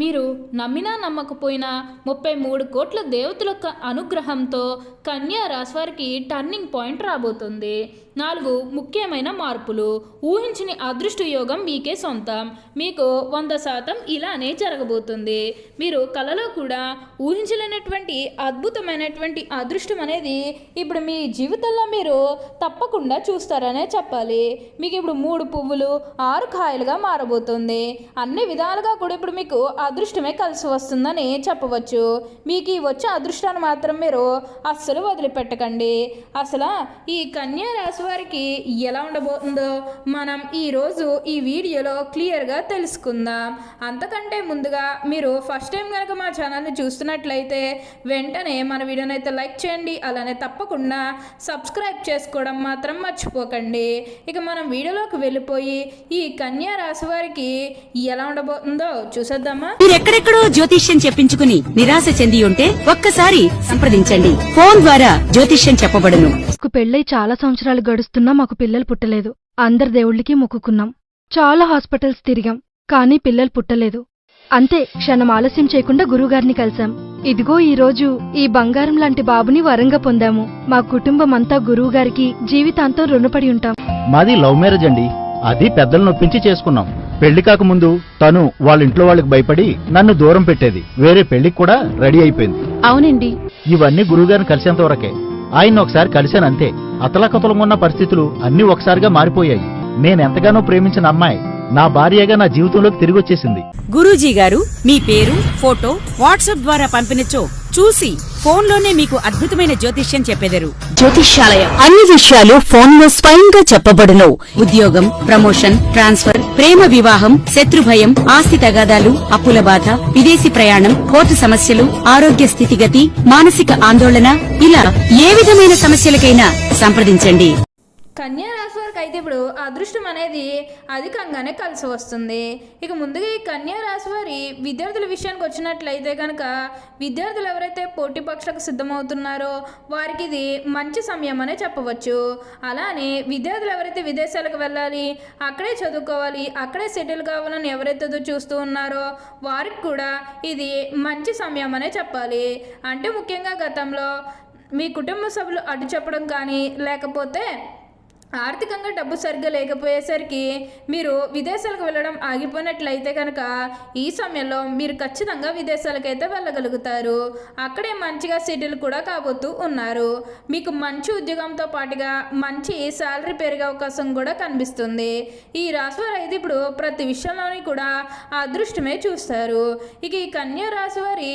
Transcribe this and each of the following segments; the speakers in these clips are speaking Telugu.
మీరు నమ్మినా నమ్మకపోయినా ముప్పై మూడు కోట్ల దేవతల యొక్క అనుగ్రహంతో కన్యా రాశివారికి టర్నింగ్ పాయింట్ రాబోతుంది. నాలుగు ముఖ్యమైన మార్పులు. ఊహించని అదృష్ట యోగం మీకే సొంతం. మీకు వంద శాతం ఇలానే జరగబోతుంది. మీరు కలలో కూడా ఊహించలేనటువంటి అద్భుతమైనటువంటి అదృష్టం అనేది ఇప్పుడు మీ జీవితంలో మీరు తప్పకుండా చూస్తారనే చెప్పాలి. మీకు ఇప్పుడు మూడు పువ్వులు ఆరు కాయలుగా మారబోతుంది. అన్ని విధాలుగా కూడా ఇప్పుడు మీకు అదృష్టమే కలిసి వస్తుందని చెప్పవచ్చు. మీకు ఈ వచ్చే అదృష్టాన్ని మాత్రం మీరు అస్సలు వదిలిపెట్టకండి. అసలు ఈ కన్యా రాశి వారికి ఎలా ఉండబోతుందో మనం ఈరోజు ఈ వీడియోలో క్లియర్గా తెలుసుకుందాం. అంతకంటే ముందుగా మీరు ఫస్ట్ టైం కనుక మా ఛానల్ని చూస్తున్నట్లయితే వెంటనే మన వీడియోని అయితే లైక్ చేయండి అలానే తప్పకుండా సబ్స్క్రైబ్ చేసుకోవడం మాత్రం మర్చిపోకండి. ఇక మనం వీడియోలోకి వెళ్ళిపోయి ఈ కన్యా రాశి వారికి ఎలా ఉండబోతుందో చూసేద్దామా? మీరెక్కడెక్కడో జ్యోతిష్యం చెప్పించుకుని నిరాశ చెంది ఉంటే ఒక్కసారి సంప్రదించండి. ఫోన్ ద్వారా జ్యోతిష్యం చెప్పబడును. పెళ్ళై చాలా సంవత్సరాలు గడుస్తున్నా మాకు పిల్లలు పుట్టలేదు. అందరి దేవుళ్ళకి మొక్కుకున్నాం. చాలా హాస్పిటల్స్ తిరిగాం కానీ పిల్లలు పుట్టలేదు. అంతే క్షణం ఆలస్యం చేయకుండా గురువుగారిని కలిశాం. ఇదిగో ఈ రోజు ఈ బంగారం లాంటి బాబుని వరంగా పొందాము. మా కుటుంబం అంతా గురువుగారికి జీవితాంతం రుణపడి ఉంటాం. మాది లవ్ మ్యారేజ్ అండి. అది పెద్దలు నొప్పించి చేసుకున్నాం. పెళ్ళి కాకముందు తను వాళ్ళ ఇంట్లో వాళ్ళకి భయపడి నన్ను దూరం పెట్టేది. వేరే పెళ్ళికి కూడా రెడీ అయిపోయింది. అవునండి. ఇవన్నీ గురువుగారిని కలిసేంత వరకే. ఆయన ఒకసారి కలిశాను అంతే. అతలకతలం ఉన్న పరిస్థితులు అన్నీ ఒకసారిగా మారిపోయాయి. నేనెంతగానో ప్రేమించిన అమ్మాయి నా భార్యగా నా జీవితంలోకి తిరిగి వచ్చేసింది గురూజీ గారు మీ పేరు ఫోటో వాట్సాప్ ద్వారా పంపినచో చూసి ఫోన్లోనే మీకు అద్భుతమైన జ్యోతిష్యం చెప్పెదరు. జ్యోతిష్యాలయం. అన్ని విషయాలు ఫోన్లో స్వయంగా చెప్పబడును. ఉద్యోగం ప్రమోషన్ ట్రాన్స్ఫర్ ప్రేమ వివాహం శత్రుభయం ఆస్తి తగాదాలు అప్పుల బాధ విదేశీ ప్రయాణం కోర్టు సమస్యలు ఆరోగ్య స్థితిగతి మానసిక ఆందోళన ఇలా ఏ విధమైన సమస్యలకైనా సంప్రదించండి. కన్యా రాశి వారికి అయితే ఇప్పుడు అదృష్టం అనేది అధికంగానే కలిసి వస్తుంది. ఇక ముందుగా ఈ కన్యా రాశి వారి విద్యార్థుల విషయానికి వచ్చినట్లయితే కనుక విద్యార్థులు ఎవరైతే పోటీ పక్షులకు సిద్ధమవుతున్నారో వారికి ఇది మంచి సమయం అనే చెప్పవచ్చు. అలానే విద్యార్థులు ఎవరైతే విదేశాలకు వెళ్ళాలి అక్కడే చదువుకోవాలి అక్కడే సెటిల్ కావాలని ఎవరైతే చూస్తూ ఉన్నారో వారికి కూడా ఇది మంచి సమయం అనే చెప్పాలి. అంటే ముఖ్యంగా గతంలో మీ కుటుంబ సభ్యులు అడ్డు చెప్పడం కానీ లేకపోతే ఆర్థికంగా డబ్బు సరిగ్గా లేకపోయేసరికి మీరు విదేశాలకు వెళ్ళడం ఆగిపోయినట్లయితే కనుక ఈ సమయంలో మీరు ఖచ్చితంగా విదేశాలకైతే వెళ్ళగలుగుతారు. అక్కడే మంచిగా సెటిల్ కూడా కాబోతూ ఉన్నారు. మీకు మంచి ఉద్యోగంతో పాటుగా మంచి శాలరీ పెరిగే అవకాశం కూడా కనిపిస్తుంది. ఈ రాశి వారు అయితే ఇప్పుడు ప్రతి విషయంలోని కూడా అదృష్టమే చూస్తారు. ఇక ఈ కన్యా రాశి వారి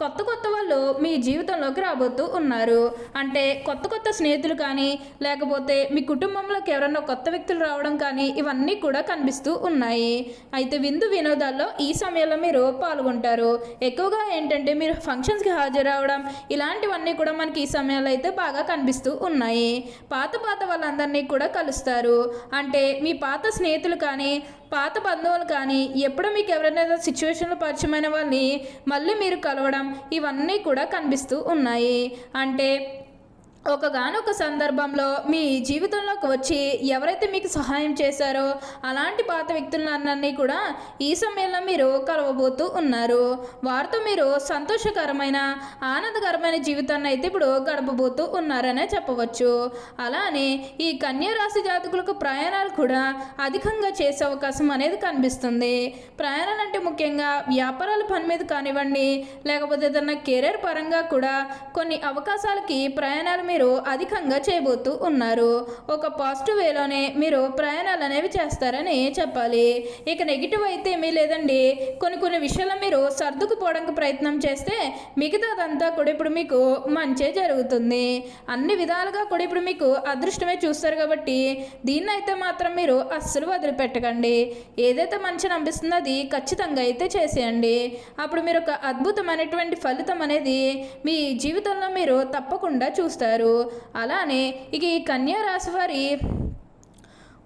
కొత్త కొత్త వాళ్ళు మీ జీవితంలోకి రాబోతూ ఉన్నారు. అంటే కొత్త కొత్త స్నేహితులు కానీ లేకపోతే మీ కుటుంబంలోకి ఎవరైనా కొత్త వ్యక్తులు రావడం కానీ ఇవన్నీ కూడా కనిపిస్తూ ఉన్నాయి. అయితే విందు వినోదాల్లో ఈ సమయంలో మీరు పాల్గొంటారు. ఎక్కువగా ఏంటంటే మీరు ఫంక్షన్స్కి హాజరవడం ఇలాంటివన్నీ కూడా మనకి ఈ సమయంలో అయితే బాగా కనిపిస్తూ ఉన్నాయి. పాత పాత వాళ్ళందరినీ కూడా కలుస్తారు. అంటే మీ పాత స్నేహితులు కానీ పాత బంధువులు కానీ ఎప్పుడు మీకు ఎవరైనా సిచ్యువేషన్లో పరిచయమైన వాళ్ళని మళ్ళీ మీరు కలవడం ఇవన్నీ కూడా కనిపిస్తూ ఉన్నాయి. అంటే ఒకగానొక సందర్భంలో మీ జీవితంలోకి వచ్చి ఎవరైతే మీకు సహాయం చేశారో అలాంటి పాత వ్యక్తులన్నీ కూడా ఈ సమయంలో మీరు కలవబోతూ ఉన్నారు. వారితో మీరు సంతోషకరమైన ఆనందకరమైన జీవితాన్ని అయితే ఇప్పుడు గడపబోతూ ఉన్నారనే చెప్పవచ్చు. అలానే ఈ కన్యా రాశి జాతకులకు ప్రయాణాలు కూడా అధికంగా చేసే అవకాశం అనేది కనిపిస్తుంది. ప్రయాణాలు అంటే ముఖ్యంగా వ్యాపారాల పని మీద కానివ్వండి లేకపోతే ఏదన్నా కెరీర్ పరంగా కూడా కొన్ని అవకాశాలకి ప్రయాణాలు మీరు మీరు అధికంగా చేయబోతూ ఉన్నారు. ఒక పాజిటివ్ వేలోనే మీరు ప్రయాణాలు అనేవి చేస్తారని చెప్పాలి. ఇక నెగిటివ్ అయితే ఏమీ లేదండి. కొన్ని కొన్ని విషయాలు మీరు సర్దుకుపోవడానికి ప్రయత్నం చేస్తే మిగతాదంతా కూడా ఇప్పుడు మీకు మంచే జరుగుతుంది. అన్ని విధాలుగా కూడా ఇప్పుడు మీకు అదృష్టమే చూస్తారు కాబట్టి దీన్ని అయితే మాత్రం మీరు అస్సలు వదిలిపెట్టకండి. ఏదైతే మంచి అనిపిస్తుందో అది ఖచ్చితంగా అయితే చేసేయండి. అప్పుడు మీరు ఒక అద్భుతమైనటువంటి ఫలితం అనేది మీ జీవితంలో మీరు తప్పకుండా చూస్తారు. అలానే ఇక ఈ కన్యా రాశి వారి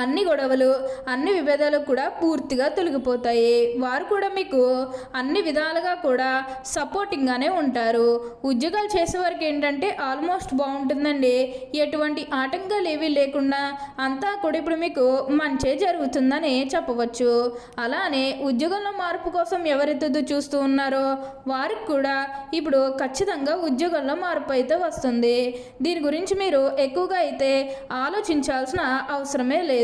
అన్ని గొడవలు అన్ని విభేదాలు కూడా పూర్తిగా తొలగిపోతాయి. వారు కూడా మీకు అన్ని విధాలుగా కూడా సపోర్టింగ్గానే ఉంటారు. ఉద్యోగాలు చేసేవారికి ఏంటంటే ఆల్మోస్ట్ బాగుంటుందండి. ఎటువంటి ఆటంకాలు ఏవీ లేకుండా అంతా కూడా ఇప్పుడు మీకు మంచే జరుగుతుందని చెప్పవచ్చు. అలానే ఉద్యోగంలో మార్పు కోసం ఎవరైతే చూస్తూ ఉన్నారో వారికి కూడా ఇప్పుడు ఖచ్చితంగా ఉద్యోగంలో మార్పు అయితే వస్తుంది. దీని గురించి మీరు ఎక్కువగా అయితే ఆలోచించాల్సిన అవసరమే లేదు.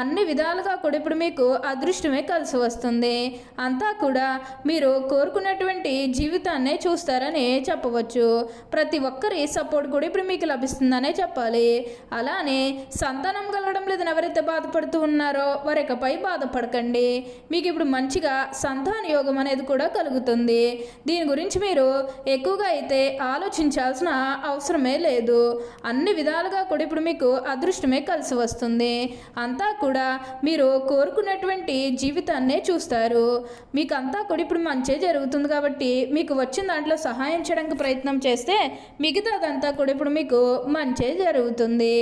అన్ని విధాలుగా కూడా ఇప్పుడు మీకు అదృష్టమే కలిసి వస్తుంది. అంతా కూడా మీరు కోరుకున్నటువంటి జీవితాన్నే చూస్తారని చెప్పవచ్చు. ప్రతి ఒక్కరి సపోర్ట్ కూడా ఇప్పుడు మీకు లభిస్తుందనే చెప్పాలి. అలానే సంతానం కలగడం లేదని ఎవరైతే బాధపడుతూ ఉన్నారో వారికపై బాధపడకండి. మీకు ఇప్పుడు మంచిగా సంతాన యోగం అనేది కూడా కలుగుతుంది. దీని గురించి మీరు ఎక్కువగా అయితే ఆలోచించాల్సిన అవసరమే లేదు. అన్ని విధాలుగా కూడా ఇప్పుడు మీకు అదృష్టమే కలిసి వస్తుంది. అంతా కూడా మీరు కోరుకున్నటువంటి జీవితాన్నే చూస్తారు. మీకు అంతా కూడా ఇప్పుడు మంచే జరుగుతుంది కాబట్టి మీకు వచ్చిన దాంట్లో సహాయం చేయడానికి ప్రయత్నం చేస్తే మిగతాదంతా కూడా ఇప్పుడు మీకు మంచే జరుగుతుంది.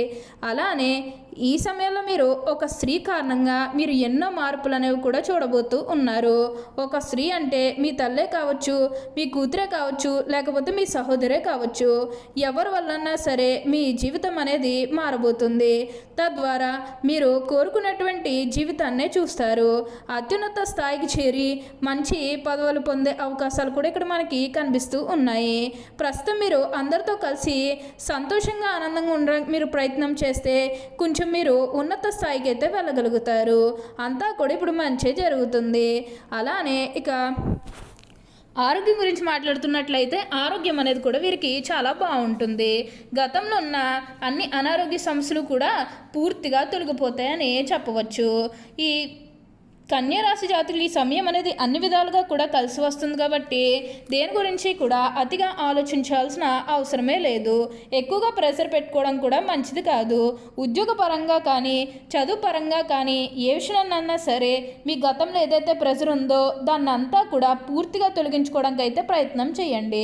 అలానే ఈ సమయంలో మీరు ఒక స్త్రీ కారణంగా మీరు ఎన్నో మార్పులు అనేవి కూడా చూడబోతూ ఉన్నారు. ఒక స్త్రీ అంటే మీ తల్లే కావచ్చు మీ కూతురే కావచ్చు లేకపోతే మీ సహోదరే కావచ్చు. ఎవరి వల్లన్నా సరే మీ జీవితం అనేది మారబోతుంది. తద్వారా మీరు కోరుకున్నటువంటి జీవితాన్నే చూస్తారు. అత్యున్నత స్థాయికి చేరి మంచి పదవులు పొందే అవకాశాలు కూడా ఇక్కడ మనకి కనిపిస్తూ ఉన్నాయి. ప్రస్తుతం మీరు అందరితో కలిసి సంతోషంగా ఆనందంగా ఉండడానికి మీరు ప్రయత్నం చేస్తే కొంచెం మీరు ఉన్నత స్థాయికి అయితే వెళ్ళగలుగుతారు. అంతా కూడా ఇప్పుడు మంచి జరుగుతుంది. అలానే ఇక ఆరోగ్యం గురించి మాట్లాడుతున్నట్లయితే ఆరోగ్యం అనేది కూడా వీరికి చాలా బాగుంటుంది. గతంలో ఉన్న అన్ని అనారోగ్య సమస్యలు కూడా పూర్తిగా తొలగిపోతాయని చెప్పవచ్చు. ఈ కన్యారాశి జాతులు ఈ సమయం అనేది అన్ని విధాలుగా కూడా కలిసి వస్తుంది కాబట్టి దేని గురించి కూడా అతిగా ఆలోచించాల్సిన అవసరమే లేదు. ఎక్కువగా ప్రెషర్ పెట్టుకోవడం కూడా మంచిది కాదు. ఉద్యోగ పరంగా కానీ చదువు పరంగా కానీ ఏ విషయాన్నన్నా సరే మీ గతంలో ఏదైతే ప్రెషర్ ఉందో దాన్నంతా కూడా పూర్తిగా తొలగించుకోవడానికి అయితే ప్రయత్నం చేయండి.